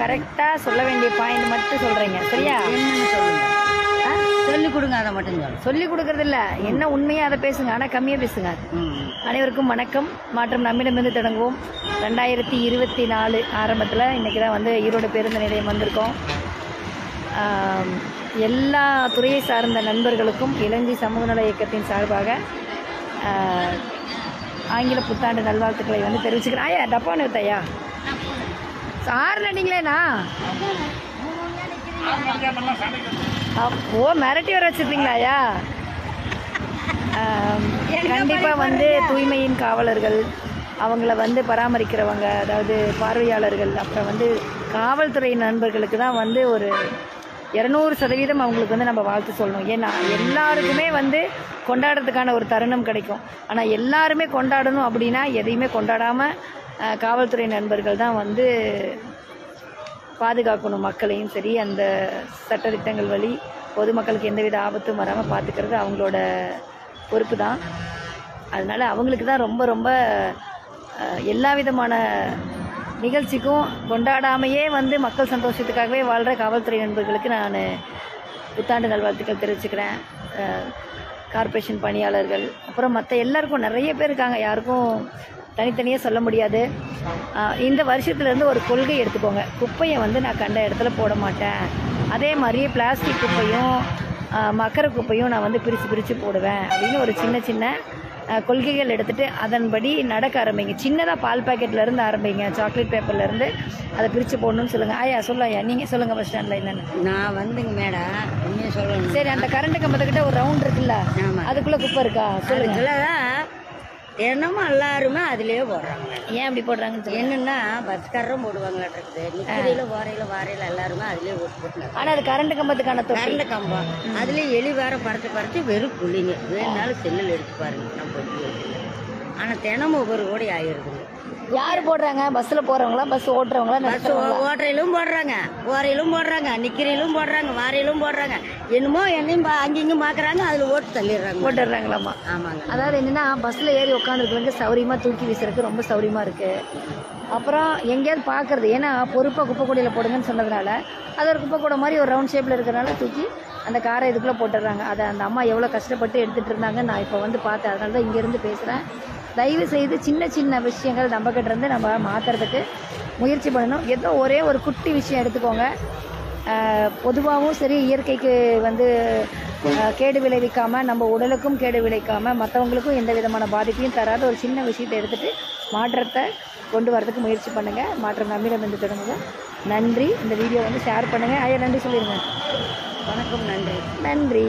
கரெக்டாக சொல்ல வேண்டிய பாயிண்ட் மட்டும் சொல்கிறீங்க சரியா? என்னன்னு சொல்லுங்க. சொல்லி கொடுங்க அதை மட்டும் சொல்லுங்க சொல்லி கொடுக்கறது இல்ல என்ன உண்மையாக அதை பேசுங்க. ஆனால் கம்மியாக பேசுங்க. அனைவருக்கும் வணக்கம். மாற்றம் நம்மிடமிருந்து தொடங்குவோம். ரெண்டாயிரத்தி இருபத்தி நாலு ஆரம்பத்தில் இன்றைக்கி தான் வந்து ஈரோடு பேருந்து நிலையம் வந்திருக்கோம். எல்லா துறையை சார்ந்த நண்பர்களுக்கும் இளஞ்சி சமூக நல இயக்கத்தின் சார்பாக ஆங்கில புத்தாண்டு நல்வாழ்த்துக்களை வந்து தெரிவிச்சுக்கிறேன். ஐயா டப்பானு வித்தையா சார் நடிங்களேண்ணா ஓ மிரட்டி வர வச்சிருந்தீங்களா கண்டிப்பாக வந்து தூய்மையின் காவலர்கள் அவங்கள வந்து பராமரிக்கிறவங்க அதாவது பார்வையாளர்கள் அப்புறம் வந்து காவல்துறை நண்பர்களுக்கு தான் வந்து ஒரு இரநூறு சதவீதம் அவங்களுக்கு வந்து நம்ம வாழ்த்து சொல்லணும். ஏன்னா எல்லாருக்குமே வந்து கொண்டாடுறதுக்கான ஒரு தருணம் கிடைக்கும். ஆனால் எல்லாருமே கொண்டாடணும் அப்படின்னா எதையுமே கொண்டாடாமல் காவல்துறை நண்பர்கள் தான் வந்து பாதுகாக்கணும் மக்களையும் சரி அந்த சட்டத்திட்டங்கள் வழி பொதுமக்களுக்கு எந்தவித ஆபத்தும் வராமல் பார்த்துக்கிறது அவங்களோட பொறுப்பு தான். அதனால் அவங்களுக்கு தான் ரொம்ப ரொம்ப எல்லா விதமான நிகழ்ச்சிக்கும் கொண்டாடாமையே வந்து மக்கள் சந்தோஷத்துக்காகவே வாழ்கிற காவல்துறை நண்பர்களுக்கு நான் புத்தாண்டு நல்வாழ்த்துக்கள் தெரிவிச்சுக்கிறேன். கார்ப்பரேஷன் பணியாளர்கள் அப்புறம் மற்ற எல்லாருக்கும் நிறைய பேர் இருக்காங்க. யாருக்கும் தனித்தனியாக சொல்ல முடியாது. இந்த வருஷத்துலேருந்து ஒரு கொள்கை எடுத்துக்கோங்க. குப்பையை வந்து நான் கண்ட இடத்துல போட மாட்டேன். அதே மாதிரி பிளாஸ்டிக் குப்பையும் மக்கர குப்பையும் நான் வந்து பிரித்து பிரித்து போடுவேன் அப்படின்னு ஒரு சின்ன சின்ன கொள்கைகள் எடுத்துகிட்டு அதன்படி நடக்க ஆரம்பிங்க. சின்னதாக பால் பாக்கெட்லேருந்து ஆரம்பிங்க. சாக்லேட் பேப்பர்லேருந்து அதை பிரித்து போடணும்னு சொல்லுங்கள் ஆயா சொல்ல ஐயா நீங்கள் சொல்லுங்கள் பஸ் ஸ்டாண்டில் என்னென்னு. நான் வந்துங்க மேடம். உண்மையை சொல்லணும். சரி அந்த கரண்ட் கம்பத்துக்கிட்ட ஒரு ரவுண்ட் இருக்குல்ல. அதுக்குள்ளே குப்பை இருக்கா? சொல்லுங்கள் தினமும் எல்லாருமே அதுலயே போடுறாங்க. ஏன் அப்படி போடுறாங்கன்னு என்னன்னா பஸ்காரரும் போடுவாங்களாட்டிருக்குது. நிக்கிறையில வாரையில வாரையில எல்லாருமே அதுலயே ஓட்டு போட்டுனாங்க ஆனால் அது கரண்ட் கம்பத்துக்கான கரண்ட் கம்பம். அதுல எலி வேற பறச்சு பறச்சு வெறும் புள்ளிங்க வேணுனாலும் செல்லில் எடுத்து பாருங்க. நம்ம பொட்டி வச்சுல ஆனா தினமும் ஒவ்வொரு கோடி ஆயிருதுங்க யார் போடுறாங்க? பஸ்ஸில் போகிறவங்களா பஸ் ஓட்டுறவங்களா? பஸ் ஓட்டுறையிலும் போடுறாங்க. ஓரையிலும் போடுறாங்க. நிக்கிறையிலும் போடுறாங்க. வாரையிலும் போடுறாங்க. என்னமோ என்னையும் பா- அங்கேயும் பார்க்கறாங்க அதுல ஓட்டு தள்ளிடுறாங்க. போட்டுடுறாங்களாம்மா ஆமாங்க. அதாவது என்னன்னா பஸ்ஸில் ஏறி உட்காந்துருக்கவங்க சௌரியமாக தூக்கி வீசுறதுக்கு ரொம்ப சௌரியமாக இருக்குது அப்புறம் எங்கேயாவது பார்க்குறது ஏன்னா பொறுப்பாக குப்பை கூடையில் போடுங்கன்னு சொன்னதுனால அது ஒரு குப்பை கூடை மாதிரி ஒரு ரவுண்ட் ஷேப்பில் இருக்கிறனால தூக்கி அந்த காரை இதுக்குள்ளே போட்டுடுறாங்க. அதை அந்த அம்மா எவ்வளோ கஷ்டப்பட்டு எடுத்துகிட்டு இருந்தாங்க நான் இப்போ வந்து பார்த்தேன். அதனால தான் இங்கேருந்து பேசுகிறேன் தயவு செய்து சின்ன சின்ன விஷயங்கள் நம்ம கிட்ட இருந்து நம்ம மாற்றுறதுக்கு முயற்சி பண்ணணும். ஏதோ ஒரே ஒரு குட்டி விஷயம் எடுத்துக்கோங்க. பொதுவாகவும் சரி இயற்கைக்கு வந்து கேடு விளைவிக்காமல் நம்ம உடலுக்கும் கேடு விளைவிக்காமல் மற்றவங்களுக்கும் எந்த விதமான பாதிப்பையும் தராத ஒரு சின்ன விஷயத்தை எடுத்துகிட்டு மாற்றத்தை கொண்டு வரதுக்கு முயற்சி பண்ணுங்கள் மாற்றம் நம்மிடம் இருந்து தொடங்குங்க நன்றி. இந்த வீடியோ வந்து ஷேர் பண்ணுங்கள் ஐயா நன்றி சொல்லிடுங்க வணக்கம் நன்றி. நன்றி.